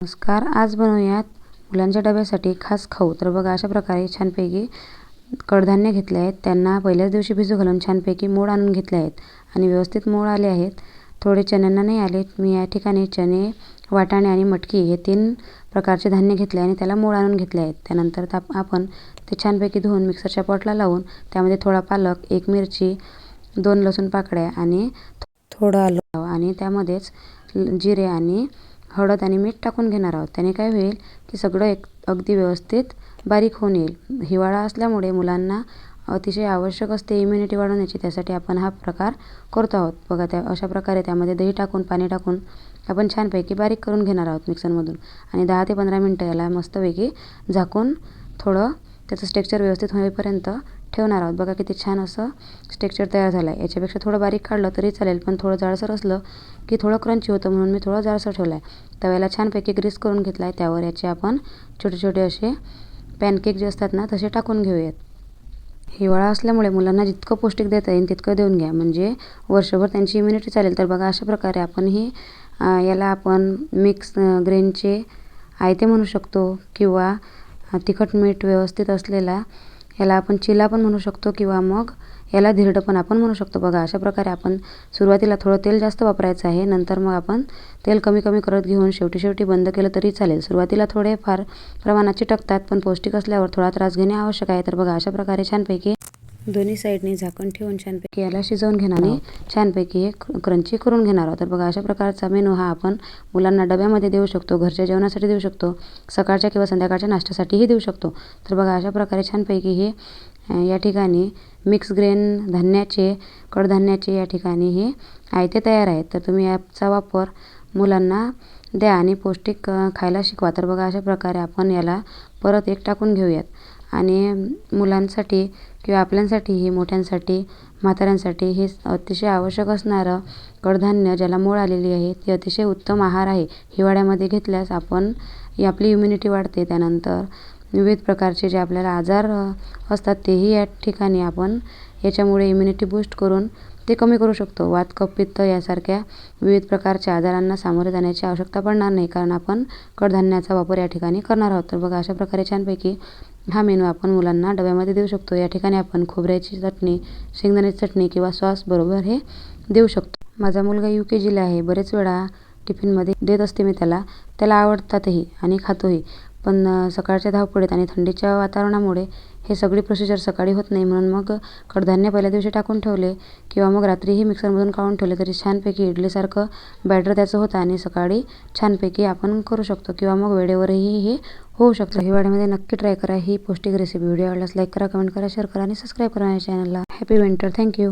नमस्कार आज बनवूयात मुलांच्या डब्यासाठी खास खाऊ. तर बघा अशा प्रकारे छानपैकी कडधान्य घेतले आहेत. त्यांना पहिल्याच दिवशी भिजू घालून छानपैकी मोड आणून घेतले आहेत आणि व्यवस्थित मोड आले आहेत. थोडे चण्यांना नाही आले मी या ठिकाणी चणे वाटाणे आणि मटकी हे तीन प्रकारचे धान्य घेतले आणि त्याला मोड आणून घेतले आहेत. त्यानंतर ताप आपण ते छानपैकी धुवून मिक्सरच्या पॉटला लावून त्यामध्ये थोडा पालक एक मिरची दोन लसूण पाकळ्या आणि थोडं आलं आणि त्यामध्येच जिरे आणि हळद आणि मीठ टाकून घेणार आहोत. त्याने काय होईल की सगळं एक अगदी व्यवस्थित बारीक होऊन येईल. हिवाळा असल्यामुळे मुलांना अतिशय आवश्यक असते इम्युनिटी वाढवण्याची. त्यासाठी आपण हा प्रकार करतो आहोत. बघा त्या अशा प्रकारे त्यामध्ये दही टाकून पाणी टाकून आपण छानपैकी बारीक करून घेणार आहोत मिक्सरमधून. आणि दहा ते पंधरा मिनटं याला मस्तपैकी झाकून थोडं त्याचं स्टेक्चर व्यवस्थित होईपर्यंत ठेवणार आहोत. बघा किती छान असं स्टेक्चर तयार झालं आहे याच्यापेक्षा थोडं बारीक काढलं तरी चालेल पण थोडं जाडसर असलं की थोडं क्रंची होतं म्हणून मी थोडं जाडसर ठेवलं आहे तव्याला छानपैकी ग्रीस करून घेतला आहे त्यावर याचे आपण छोटे छोटे असे पॅनकेक जे असतात ना तसे टाकून घेऊयात. हिवाळा असल्यामुळे मुलांना जितकं पौष्टिक देता येईल तितकं देऊन घ्या. म्हणजे वर्षभर त्यांची इम्युनिटी चालेल. तर बघा अशा प्रकारे आपण ही याला आपण मिक्स ग्रेनचे आयते म्हणू शकतो किंवा तिखट मीठ व्यवस्थित असलेला याला आपण चिला पण म्हणू शकतो किंवा मग याला धिरडं पण आपण म्हणू शकतो. बघा अशा प्रकारे आपण सुरुवातीला थोडं तेल जास्त वापरायचं आहे. नंतर मग आपण तेल कमी कमी करत घेऊन शेवटी शेवटी बंद केलं तरी चालेल. सुरुवातीला थोडे फार प्रमाणात चिटकतात पण पौष्टिक असल्यावर थोडा त्रास घेणे आवश्यक आहे. तर बघा अशा प्रकारे छानपैकी दोन्ही साईडने झाकण ठेवून छानपैकी याला शिजवून घेणार आणि छानपैकी हे क्रंची करून घेणार आहोत. तर बघा अशा प्रकारचा मेनू हा आपण मुलांना डब्यामध्ये देऊ शकतो घरच्या जेवणासाठी देऊ शकतो सकाळच्या किंवा संध्याकाळच्या नाश्त्यासाठीही देऊ शकतो. तर बघा अशा प्रकारे छानपैकी हे या ठिकाणी मिक्स ग्रेन धान्याचे कडधान्याचे या ठिकाणी हे आयते तयार आहेत. तर तुम्ही याचा वापर मुलांना द्या आणि पौष्टिक खायला शिकवा. तर बघा अशा प्रकारे आपण याला परत एक टाकून घेऊयात. आणि मुलांसाठी किंवा आपल्यांसाठीही मोठ्यांसाठी म्हाताऱ्यांसाठी हे अतिशय आवश्यक असणारं कडधान्य ज्याला मोड आलेली आहे ती अतिशय उत्तम आहार आहे. हिवाळ्यामध्ये घेतल्यास आपण ही आपली इम्युनिटी वाढते त्यानंतर. विविध प्रकारचे जे आपल्याला आजार असतात तेही या ठिकाणी आपण याच्यामुळे इम्युनिटी बूस्ट करून ते कमी करू शकतो. वातकफ पित्त यासारख्या विविध प्रकारच्या आजारांना सामोरे जाण्याची आवश्यकता पडणार नाही कारण आपण कडधान्याचा वापर या ठिकाणी करणार आहोत. तर बघा अशा प्रकारे छानपैकी हा मेनू आपण मुलांना डब्यामध्ये देऊ शकतो. या ठिकाणी आपण खोबऱ्याची चटणी शेंगदाण्याची चटणी किंवा सॉस बरोबर हे देऊ शकतो. माझा मुलगा यू के जीला आहे. बरेच वेळा टिफिनमध्ये देत असते मी त्याला. त्याला आवडतातही आणि खातोही. पण सकाळच्या धावपळीत आणि थंडीच्या वातावरणामुळे हे सगळी प्रोसिजर सकाळी होत नाही. म्हणून मग कडधान्य पहिल्या दिवशी टाकून ठेवले किंवा मग रात्रीही मिक्सरमधून काढून ठेवले तरी छानपैकी इडलीसारखं बॅटर त्याचं होतं आणि सकाळी छानपैकी आपण करू शकतो किंवा मग वेळेवरही हे होऊ शकतं. हिवाळ्यामध्ये नक्की ट्राय करा ही पौष्टिक रेसिपी व्हिडिओ आवडल्यास लाईक करा कमेंट करा शेअर करा आणि सबस्क्राईब करा माझ्या चॅनलला हॅपी विंटर थँक्यू